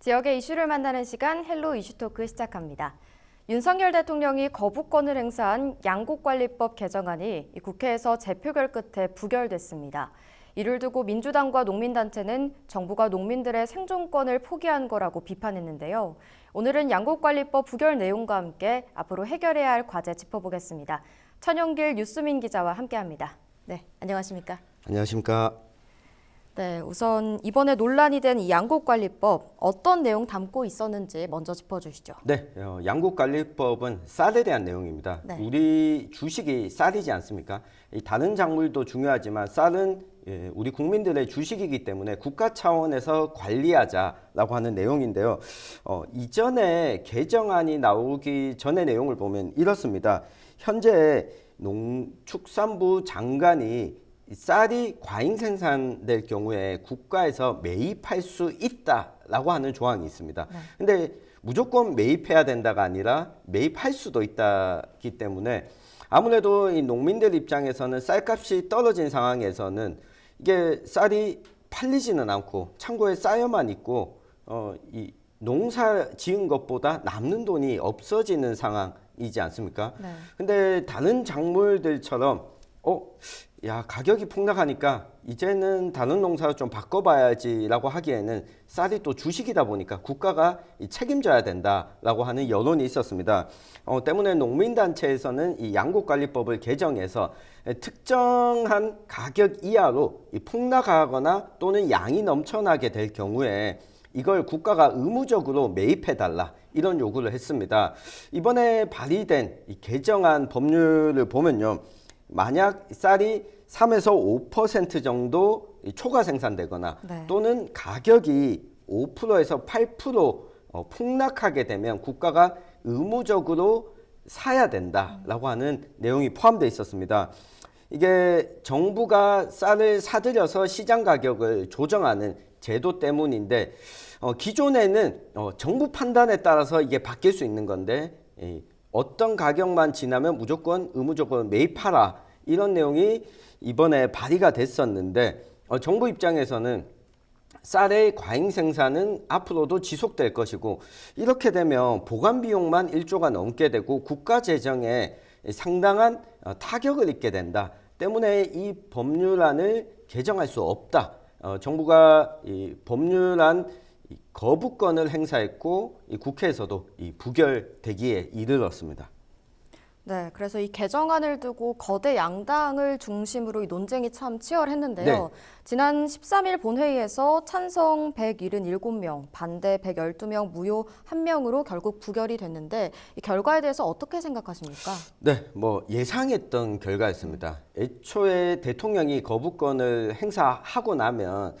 지역의 이슈를 만나는 시간 헬로 이슈토크 시작합니다. 윤석열 대통령이 거부권을 행사한 양국관리법 개정안이 이 국회에서 재표결 끝에 부결됐습니다. 이를 두고 민주당과 농민단체는 정부가 농민들의 생존권을 포기한 거라고 비판했는데요. 오늘은 양국관리법 부결 내용과 함께 앞으로 해결해야 할 과제 짚어보겠습니다. 천영길 뉴스민 기자와 함께합니다. 네, 안녕하십니까? 안녕하십니까. 네, 우선 이번에 논란이 된 이 양국관리법 어떤 내용 담고 있었는지 먼저 짚어주시죠. 네, 어, 양국관리법은 쌀에 대한 내용입니다. 네. 우리 주식이 쌀이지 않습니까? 이 다른 작물도 중요하지만 쌀은 예, 우리 국민들의 주식이기 때문에 국가 차원에서 관리하자라고 하는 내용인데요. 어, 이전에 개정안이 나오기 전의 내용을 보면 이렇습니다. 현재 농축산부 장관이 이 쌀이 과잉 생산될 경우에 국가에서 매입할 수 있다라고 하는 조항이 있습니다. 근데 무조건 매입해야 된다가 아니라 매입할 수도 있다기 때문에 아무래도 이 농민들 입장에서는 쌀값이 떨어진 상황에서는 이게 쌀이 팔리지는 않고 창고에 쌓여만 있고 어 이 농사 지은 것보다 남는 돈이 없어지는 상황이지 않습니까? 네. 근데 다른 작물들처럼 어, 야 가격이 폭락하니까 이제는 다른 농사를 좀 바꿔봐야지라고 하기에는 쌀이 또 주식이다 보니까 국가가 이 책임져야 된다라고 하는 여론이 있었습니다. 어, 때문에 농민단체에서는 이 양국관리법을 개정해서 특정한 가격 이하로 이 폭락하거나 또는 양이 넘쳐나게 될 경우에 이걸 국가가 의무적으로 매입해달라 이런 요구를 했습니다. 이번에 발의된 이 개정안 법률을 보면요. 만약 쌀이 3에서 5% 정도 이 초과 생산되거나 네. 또는 가격이 5%에서 8% 어, 폭락하게 되면 국가가 의무적으로 사야 된다라고 하는 내용이 포함되어 있었습니다. 이게 정부가 쌀을 사들여서 시장 가격을 조정하는 제도 때문인데 어, 기존에는 어, 정부 판단에 따라서 이게 바뀔 수 있는 건데 이 어떤 가격만 지나면 무조건 의무적으로 매입하라 이런 내용이 이번에 발의가 됐었는데 어, 정부 입장에서는 쌀의 과잉 생산은 앞으로도 지속될 것이고 이렇게 되면 보관 비용만 1조가 넘게 되고 국가 재정에 상당한 어, 타격을 입게 된다. 때문에 이 법률안을 개정할 수 없다. 어, 정부가 이 법률안 이 거부권을 행사했고 이 국회에서도 이 부결되기에 이르렀습니다. 네, 그래서 이 개정안을 두고 거대 양당을 중심으로 이 논쟁이 참 치열했는데요. 네. 지난 13일 본회의에서 찬성 177명, 반대 112명, 무효 1명으로 결국 부결이 됐는데 이 결과에 대해서 어떻게 생각하십니까? 네, 뭐 예상했던 결과였습니다. 애초에 대통령이 거부권을 행사하고 나면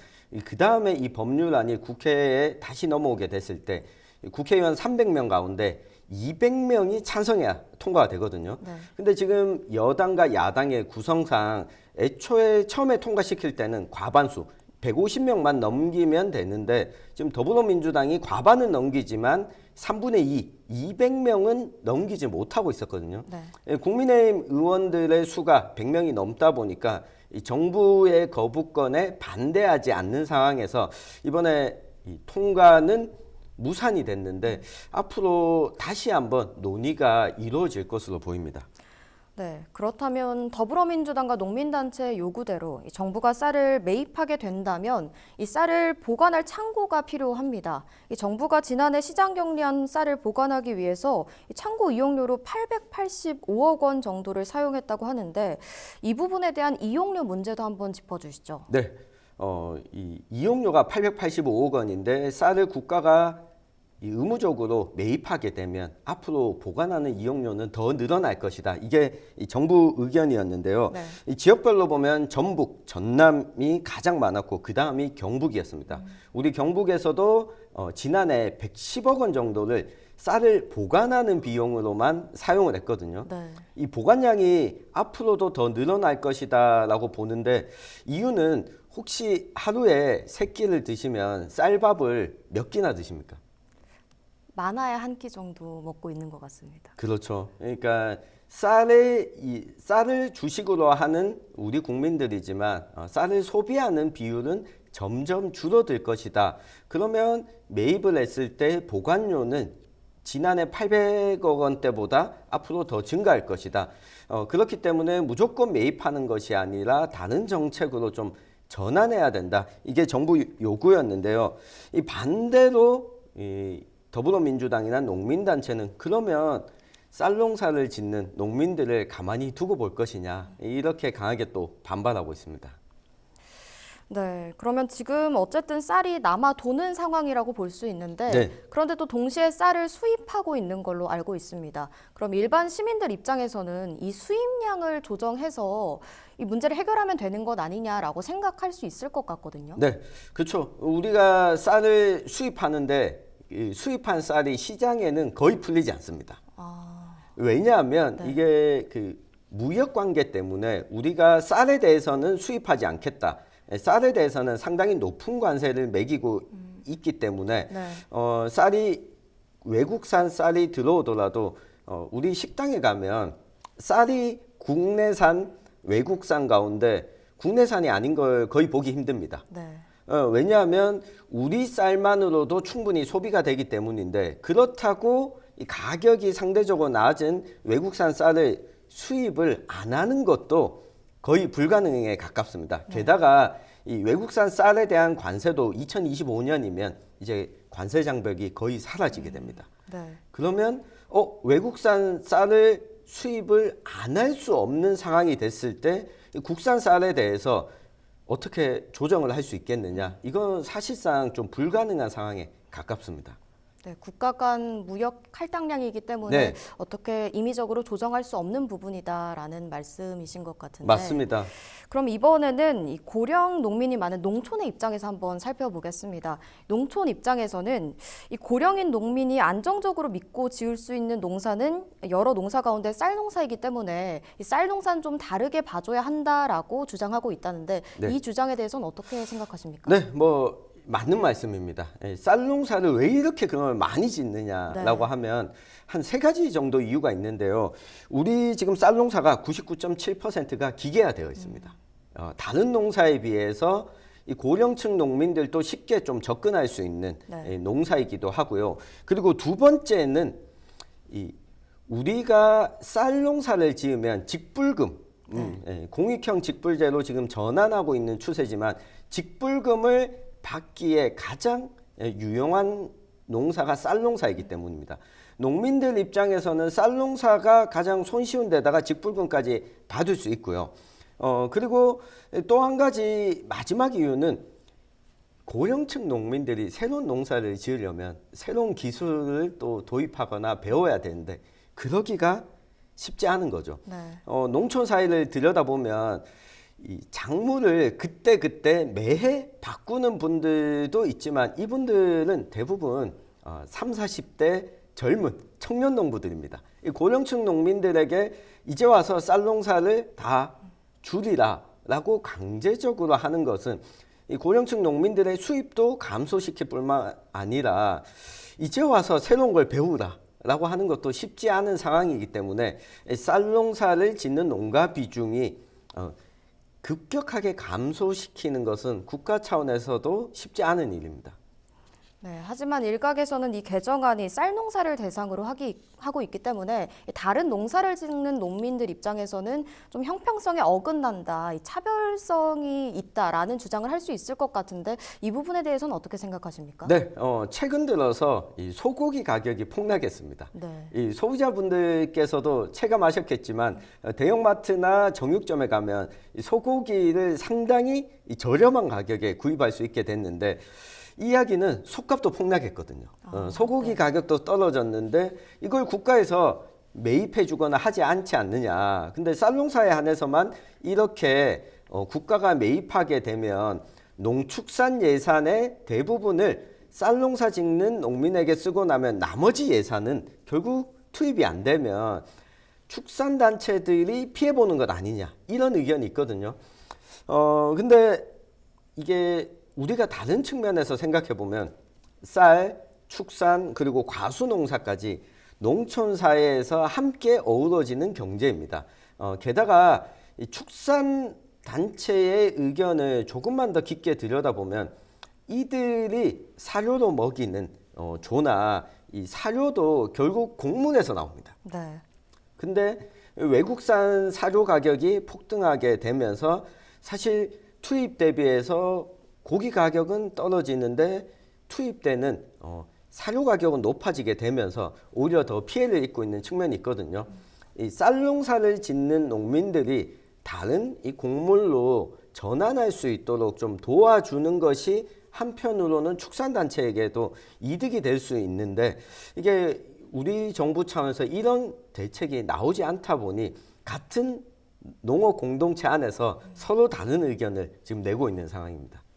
그 다음에 이 법률안이 국회에 다시 넘어오게 됐을 때 국회의원 300명 가운데 200명이 찬성해야 통과가 되거든요. 네. 근데 지금 여당과 야당의 구성상 애초에 처음에 통과시킬 때는 과반수 150명만 넘기면 되는데 지금 더불어민주당이 과반은 넘기지만 3분의 2, 200명은 넘기지 못하고 있었거든요. 네. 예, 국민의힘 의원들의 수가 100명이 넘다 보니까 이 정부의 거부권에 반대하지 않는 상황에서 이번에 이 통과는 무산이 됐는데 앞으로 다시 한번 논의가 이루어질 것으로 보입니다. 네, 그렇다면 더불어민주당과 농민단체의 요구대로 이 정부가 쌀을 매입하게 된다면 이 쌀을 보관할 창고가 필요합니다. 이 정부가 지난해 시장 격리한 쌀을 보관하기 위해서 이 창고 이용료로 885억 원 정도를 사용했다고 하는데 이 부분에 대한 이용료 문제도 한번 짚어주시죠. 네. 어, 이 이용료가 885억 원인데 쌀을 국가가 이 의무적으로 매입하게 되면 앞으로 보관하는 이용료는 더 늘어날 것이다. 이게 이 정부 의견이었는데요. 네. 이 지역별로 보면 전북, 전남이 가장 많았고 그 다음이 경북이었습니다. 우리 경북에서도 어, 지난해 110억 원 정도를 쌀을 보관하는 비용으로만 사용을 했거든요. 네. 이 보관량이 앞으로도 더 늘어날 것이다라고 보는데 이유는 혹시 하루에 세 끼를 드시면 쌀밥을 몇 끼나 드십니까? 많아야 한 끼 정도 먹고 있는 것 같습니다. 그렇죠. 그러니까 쌀을 이 쌀을 주식으로 하는 우리 국민들이지만 어, 쌀을 소비하는 비율은 점점 줄어들 것이다. 그러면 매입을 했을 때 보관료는 지난해 800억 원대보다 앞으로 더 증가할 것이다. 어, 그렇기 때문에 무조건 매입하는 것이 아니라 다른 정책으로 좀 전환해야 된다. 이게 정부 요구였는데요. 이 반대로 이 더불어민주당이나 농민단체는 그러면 쌀농사를 짓는 농민들을 가만히 두고 볼 것이냐 이렇게 강하게 또 반발하고 있습니다. 네, 그러면 지금 어쨌든 쌀이 남아 도는 상황이라고 볼 수 있는데 네. 그런데 또 동시에 쌀을 수입하고 있는 걸로 알고 있습니다. 그럼 일반 시민들 입장에서는 이 수입량을 조정해서 이 문제를 해결하면 되는 것 아니냐라고 생각할 수 있을 것 같거든요. 네, 그렇죠. 우리가 쌀을 수입하는데 이 수입한 쌀이 시장에는 거의 풀리지 않습니다. 아, 왜냐하면 네. 이게 그 무역 관계 때문에 우리가 쌀에 대해서는 수입하지 않겠다. 쌀에 대해서는 상당히 높은 관세를 매기고 있기 때문에 네. 어, 쌀이 외국산 쌀이 들어오더라도 어, 우리 식당에 가면 쌀이 국내산 외국산 가운데 국내산이 아닌 걸 거의 보기 힘듭니다. 네. 어, 왜냐하면 우리 쌀만으로도 충분히 소비가 되기 때문인데 그렇다고 이 가격이 상대적으로 낮은 외국산 쌀을 수입을 안 하는 것도 거의 불가능에 가깝습니다. 게다가 이 외국산 쌀에 대한 관세도 2025년이면 이제 관세 장벽이 거의 사라지게 됩니다. 네. 그러면 어 외국산 쌀을 수입을 안 할 수 없는 상황이 됐을 때이 국산 쌀에 대해서 어떻게 조정을 할 수 있겠느냐? 이건 사실상 좀 불가능한 상황에 가깝습니다. 네, 국가 간 무역 할당량이기 때문에 네. 어떻게 임의적으로 조정할 수 없는 부분이다라는 말씀이신 것 같은데. 맞습니다. 그럼 이번에는 이 고령 농민이 많은 농촌의 입장에서 한번 살펴보겠습니다. 농촌 입장에서는 이 고령인 농민이 안정적으로 믿고 지을 수 있는 농사는 여러 농사 가운데 쌀 농사이기 때문에 이 쌀 농사는 좀 다르게 봐줘야 한다라고 주장하고 있다는데 네. 이 주장에 대해서는 어떻게 생각하십니까? 네, 뭐 맞는 말씀입니다. 예, 쌀 농사를 왜 이렇게 그걸 많이 짓느냐라고 네. 하면 한 세 가지 정도 이유가 있는데요. 우리 지금 쌀 농사가 99.7%가 기계화되어 있습니다. 어, 다른 농사에 비해서 이 고령층 농민들도 쉽게 좀 접근할 수 있는 네. 예, 농사이기도 하고요. 그리고 두 번째는 이 우리가 쌀 농사를 지으면 직불금, 음, 예, 공익형 직불제로 지금 전환하고 있는 추세지만 직불금을 받기에 가장 예, 유용한 농사가 쌀 농사이기 때문입니다. 농민들 입장에서는 쌀 농사가 가장 손쉬운 데다가 직불금까지 받을 수 있고요. 어, 그리고 또 한 가지 마지막 이유는 고령층 농민들이 새로운 농사를 지으려면 새로운 기술을 또 도입하거나 배워야 되는데 그러기가 쉽지 않은 거죠. 네. 어, 농촌 사회를 들여다보면 이 작물을 그때 그때 매해 바꾸는 분들도 있지만 이분들은 대부분 어, 3, 40대 젊은 청년 농부들입니다. 이 고령층 농민들에게 이제 와서 쌀 농사를 다 줄이라라고 강제적으로 하는 것은 이 고령층 농민들의 수입도 감소시킬 뿐만 아니라 이제 와서 새로운 걸 배우라 라고 하는 것도 쉽지 않은 상황이기 때문에 이쌀 농사를 짓는 농가 비중이 어, 급격하게 감소시키는 것은 국가 차원에서도 쉽지 않은 일입니다. 네, 하지만 일각에서는 이 개정안이 쌀 농사를 대상으로 하기, 하고 있기 때문에 이 다른 농사를 짓는 농민들 입장에서는 좀 형평성에 어긋난다, 이 차별성이 있다라는 주장을 할 수 있을 것 같은데 이 부분에 대해서는 어떻게 생각하십니까? 네, 어, 최근 들어서 이 소고기 가격이 폭락했습니다. 네. 이 소비자분들께서도 체감하셨겠지만 어, 대형마트나 정육점에 가면 이 소고기를 상당히 이 저렴한 가격에 구입할 수 있게 됐는데 이야기는 속값도 폭락했거든요. 어, 아, 소고기 네. 가격도 떨어졌는데 이걸 국가에서 매입해 주거나 하지 않지 않느냐. 근데 쌀농사에 한해서만 이렇게 어, 국가가 매입하게 되면 농축산 예산의 대부분을 쌀농사 짓는 농민에게 쓰고 나면 나머지 예산은 결국 투입이 안 되면 축산단체들이 피해보는 것 아니냐 이런 의견이 있거든요. 어 근데 이게 우리가 다른 측면에서 생각해 보면 쌀, 축산 그리고 과수 농사까지 농촌 사회에서 함께 어우러지는 경제입니다. 어 게다가 이 축산 단체의 의견을 조금만 더 깊게 들여다보면 이들이 사료로 먹이는 어, 조나 이 사료도 결국 공문에서 나옵니다. 네. 근데 외국산 사료 가격이 폭등하게 되면서 사실 투입 대비해서 고기 가격은 떨어지는데 투입되는 어, 사료 가격은 높아지게 되면서 오히려 더 피해를 입고 있는 측면이 있거든요. 이 쌀농사를 짓는 농민들이 다른 이 곡물로 전환할 수 있도록 좀 도와주는 것이 한편으로는 축산단체에게도 이득이 될 수 있는데 이게 우리 정부 차원에서 이런 대책이 나오지 않다 보니 같은 농업 공동체 안에서 서로 다른 의견을 지금 내고 있는 상황입니다.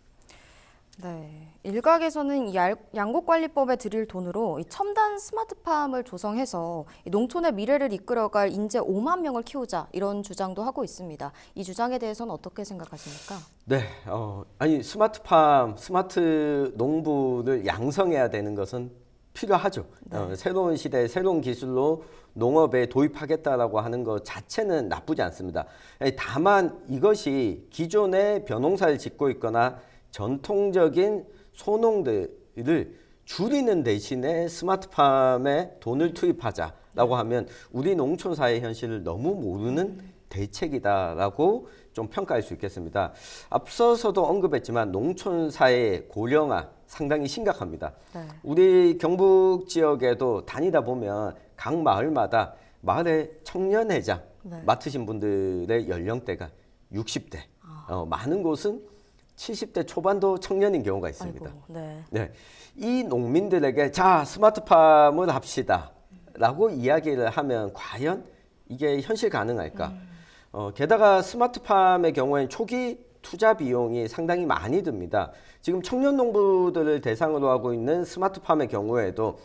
네. 일각에서는 이 양곡관리법에 들일 돈으로 이 첨단 스마트팜을 조성해서 이 농촌의 미래를 이끌어갈 인재 5만 명을 키우자 이런 주장도 하고 있습니다. 이 주장에 대해서는 어떻게 생각하십니까? 네, 어, 아니 스마트팜, 스마트 농부를 양성해야 되는 것은 필요하죠. 어, 새로운 시대, 새로운 기술로 농업에 도입하겠다라고 하는 것 자체는 나쁘지 않습니다. 에, 다만 이것이 기존의 벼농사를 짓고 있거나 전통적인 소농들을 줄이는 대신에 스마트팜에 돈을 투입하자라고 하면 우리 농촌 사회 현실을 너무 모르는 대책이다라고 좀 평가할 수 있겠습니다. 앞서서도 언급했지만 농촌 사회의 고령화 상당히 심각합니다. 네. 우리 경북 지역에도 다니다 보면 각 마을마다 마을의 청년회장 네. 맡으신 분들의 연령대가 60대, 어, 많은 곳은 70대 초반도 청년인 경우가 있습니다. 아이고, 네. 네. 이 농민들에게 자, 스마트팜을 합시다. 라고 이야기를 하면 과연 이게 현실 가능할까? 어, 게다가 스마트팜의 경우에는 초기 투자 비용이 상당히 많이 듭니다. 지금 청년 농부들을 대상으로 하고 있는 스마트팜의 경우에도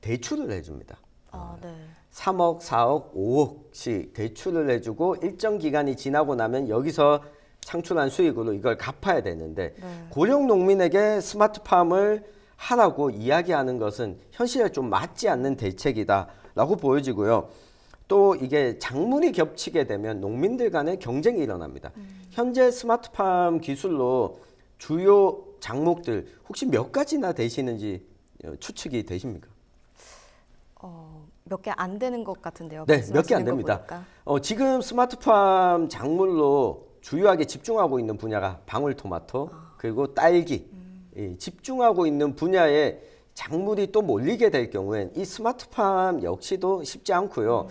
대출을 해줍니다. 아, 네. 3억, 4억, 5억씩 대출을 해주고 일정 기간이 지나고 나면 여기서 창출한 수익으로 이걸 갚아야 되는데 네. 고령 농민에게 스마트팜을 하라고 이야기하는 것은 현실에 좀 맞지 않는 대책이다라고 보여지고요. 또 이게 작물이 겹치게 되면 농민들 간의 경쟁이 일어납니다. 현재 스마트팜 기술로 주요 작목들 혹시 몇 가지나 되시는지 어, 추측이 되십니까? 어, 몇 개 안 되는 것 같은데요. 네, 몇 개 안 됩니다. 어, 지금 스마트팜 작물로 주요하게 집중하고 있는 분야가 방울토마토 그리고 딸기. 이 집중하고 있는 분야에 작물이 또 몰리게 될 경우엔 이 스마트팜 역시도 쉽지 않고요.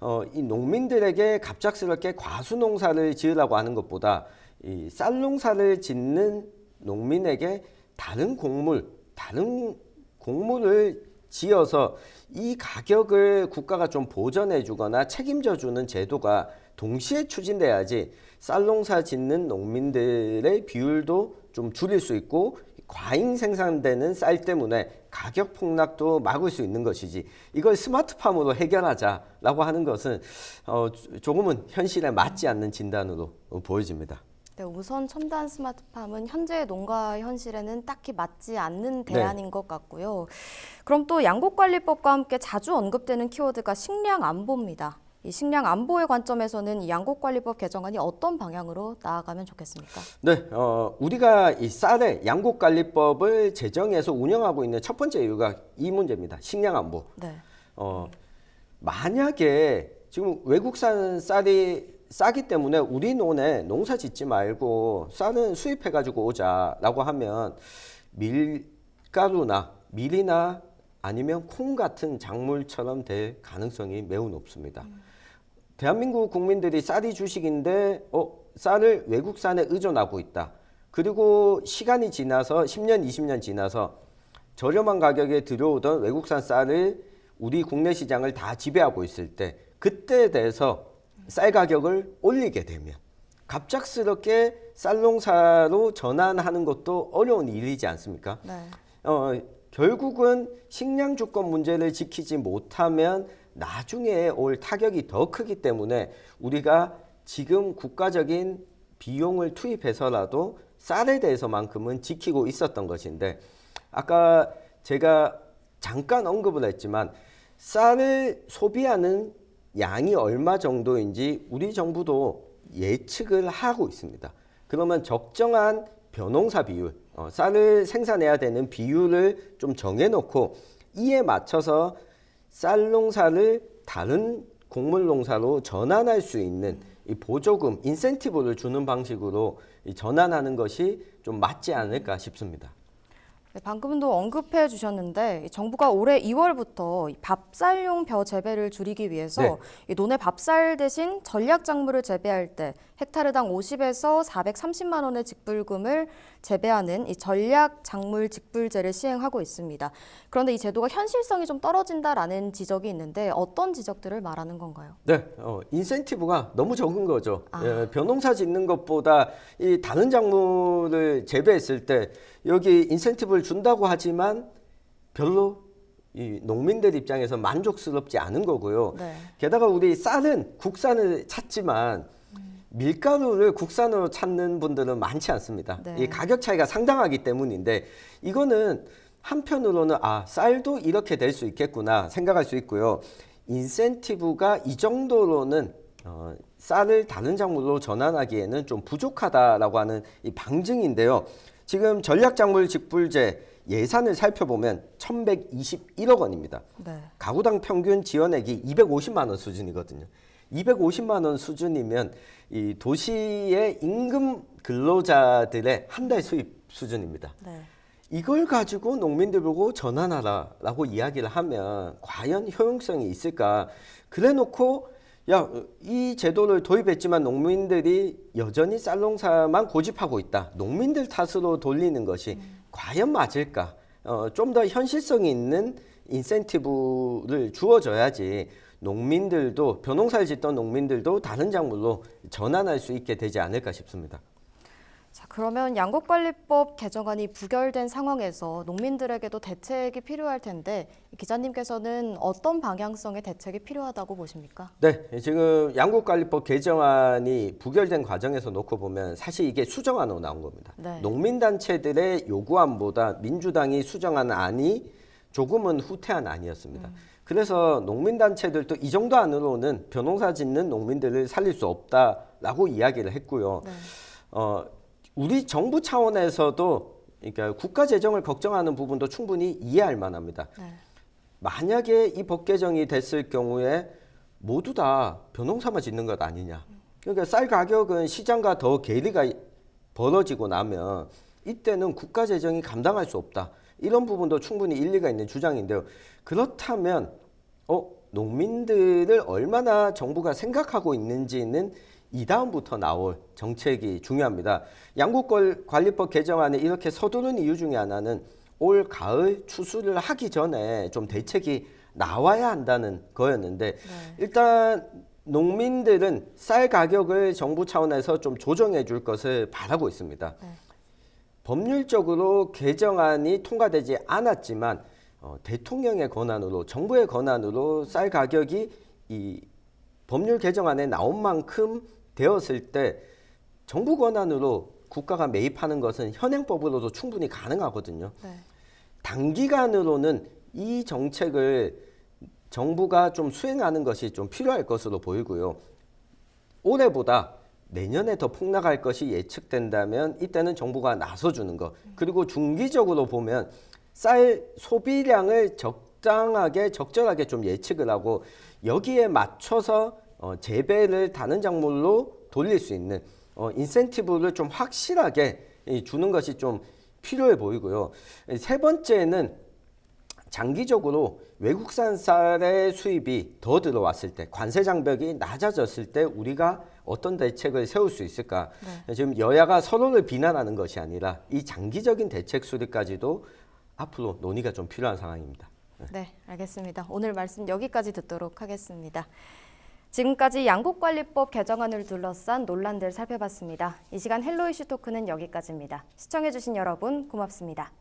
어, 이 농민들에게 갑작스럽게 과수 농사를 지으라고 하는 것보다 이 쌀 농사를 짓는 농민에게 다른 곡물, 다른 곡물을 지어서 이 가격을 국가가 좀 보전해 주거나 책임져 주는 제도가 동시에 추진돼야지 쌀농사 짓는 농민들의 비율도 좀 줄일 수 있고 과잉 생산되는 쌀 때문에 가격 폭락도 막을 수 있는 것이지 이걸 스마트팜으로 해결하자라고 하는 것은 어, 조금은 현실에 맞지 않는 진단으로 보여집니다. 네, 우선 첨단 스마트팜은 현재 농가 현실에는 딱히 맞지 않는 네. 대안인 것 같고요. 그럼 또 양곡관리법과 함께 자주 언급되는 키워드가 식량 안보입니다. 이 식량 안보의 관점에서는 이 양곡관리법 개정안이 어떤 방향으로 나아가면 좋겠습니까? 네, 어, 우리가 이 쌀의 양곡관리법을 제정해서 운영하고 있는 첫 번째 이유가 이 문제입니다. 식량 안보. 네. 어, 만약에 지금 외국산 쌀이 싸기 때문에 우리 논에 농사 짓지 말고 쌀은 수입해 가지고 오자라고 하면 밀가루나 밀이나 아니면 콩 같은 작물처럼 될 가능성이 매우 높습니다. 대한민국 국민들이 쌀이 주식인데 어, 쌀을 외국산에 의존하고 있다. 그리고 시간이 지나서 10년, 20년 지나서 저렴한 가격에 들어오던 외국산 쌀을 우리 국내 시장을 다 지배하고 있을 때 그때에 대해서 쌀 가격을 올리게 되면 갑작스럽게 쌀 농사로 전환하는 것도 어려운 일이지 않습니까? 네. 어, 결국은 식량 주권 문제를 지키지 못하면 나중에 올 타격이 더 크기 때문에 우리가 지금 국가적인 비용을 투입해서라도 쌀에 대해서만큼은 지키고 있었던 것인데 아까 제가 잠깐 언급을 했지만 쌀을 소비하는 양이 얼마 정도인지 우리 정부도 예측을 하고 있습니다. 그러면 적정한 벼농사 비율, 어, 쌀을 생산해야 되는 비율을 좀 정해놓고 이에 맞춰서 쌀 농사를 다른 곡물 농사로 전환할 수 있는 이 보조금, 인센티브를 주는 방식으로 이 전환하는 것이 좀 맞지 않을까 싶습니다. 네, 방금도 언급해 주셨는데 이 정부가 올해 2월부터 밥쌀용 벼 재배를 줄이기 위해서 네. 이 논의 밥쌀 대신 전략 작물을 재배할 때 헥타르당 50에서 430만 원의 직불금을 재배하는 이 전략 작물 직불제를 시행하고 있습니다. 그런데 이 제도가 현실성이 좀 떨어진다라는 지적이 있는데 어떤 지적들을 말하는 건가요? 네, 어, 인센티브가 너무 적은 거죠. 아. 예, 벼농사 짓는 것보다 이 다른 작물을 재배했을 때 여기 인센티브를 준다고 하지만 별로 이 농민들 입장에서 만족스럽지 않은 거고요. 네. 게다가 우리 쌀은 국산을 찾지만 밀가루를 국산으로 찾는 분들은 많지 않습니다. 네. 이 가격 차이가 상당하기 때문인데 이거는 한편으로는 아 쌀도 이렇게 될 수 있겠구나 생각할 수 있고요. 인센티브가 이 정도로는 어, 쌀을 다른 작물로 전환하기에는 좀 부족하다라고 하는 이 방증인데요. 지금 전략작물 직불제 예산을 살펴보면 1,121억 원입니다. 네. 가구당 평균 지원액이 250만 원 수준이거든요. 250만 원 수준이면 이 도시의 임금 근로자들의 한 달 수입 수준입니다. 네. 이걸 가지고 농민들 보고 전환하라라고 이야기를 하면 과연 효용성이 있을까? 그래놓고 야 이 제도를 도입했지만 농민들이 여전히 쌀농사만 고집하고 있다. 농민들 탓으로 돌리는 것이 과연 맞을까? 어, 좀 더 현실성이 있는 인센티브를 주어줘야지 농민들도 벼농사를 짓던 농민들도 다른 작물로 전환할 수 있게 되지 않을까 싶습니다. 자, 그러면 양곡관리법 개정안이 부결된 상황에서 농민들에게도 대책이 필요할 텐데 기자님께서는 어떤 방향성의 대책이 필요하다고 보십니까? 네, 지금 양국관리법 개정안이 부결된 과정에서 놓고 보면 사실 이게 수정안으로 나온 겁니다. 네. 농민단체들의 요구안보다 민주당이 수정한 안이 조금은 후퇴한 안이었습니다. 그래서 농민단체들도 이 정도 안으로는 벼농사 짓는 농민들을 살릴 수 없다라고 이야기를 했고요. 네. 어, 우리 정부 차원에서도 그러니까 국가 재정을 걱정하는 부분도 충분히 이해할 만합니다. 네. 만약에 이 법 개정이 됐을 경우에 모두 다 벼농사만 짓는 것 아니냐. 그러니까 쌀 가격은 시장과 더 괴리가 벌어지고 나면 이때는 국가 재정이 감당할 수 없다. 이런 부분도 충분히 일리가 있는 주장인데요. 그렇다면 어 농민들을 얼마나 정부가 생각하고 있는지는 이 다음부터 나올 정책이 중요합니다. 양국관리법 개정안에 이렇게 서두른 이유 중에 하나는 올 가을 추수를 하기 전에 좀 대책이 나와야 한다는 거였는데 일단 농민들은 쌀 가격을 정부 차원에서 좀 조정해 줄 것을 바라고 있습니다. 네. 법률적으로 개정안이 통과되지 않았지만 어, 대통령의 권한으로 정부의 권한으로 쌀 가격이 이 법률 개정안에 나온 만큼 되었을 때 정부 권한으로 국가가 매입하는 것은 현행법으로도 충분히 가능하거든요. 네. 단기간으로는 이 정책을 정부가 좀 수행하는 것이 좀 필요할 것으로 보이고요. 올해보다 내년에 더 폭락할 것이 예측된다면 이때는 정부가 나서주는 것. 그리고 중기적으로 보면 쌀 소비량을 적당하게 적절하게 좀 예측을 하고 여기에 맞춰서 어, 재배를 다른 작물로 돌릴 수 있는 어, 인센티브를 좀 확실하게 이, 주는 것이 좀 필요해 보이고요. 세 번째는 장기적으로 외국산 쌀의 수입이 더 들어왔을 때 관세 장벽이 낮아졌을 때 우리가 어떤 대책을 세울 수 있을까? 지금 여야가 서로를 비난하는 것이 아니라 이 장기적인 대책 수립까지도 앞으로 논의가 좀 필요한 상황입니다. 네, 알겠습니다. 오늘 말씀 여기까지 듣도록 하겠습니다. 지금까지 양국관리법 개정안을 둘러싼 논란들 살펴봤습니다. 이 시간 헬로 이슈 토크는 여기까지입니다. 시청해주신 여러분 고맙습니다.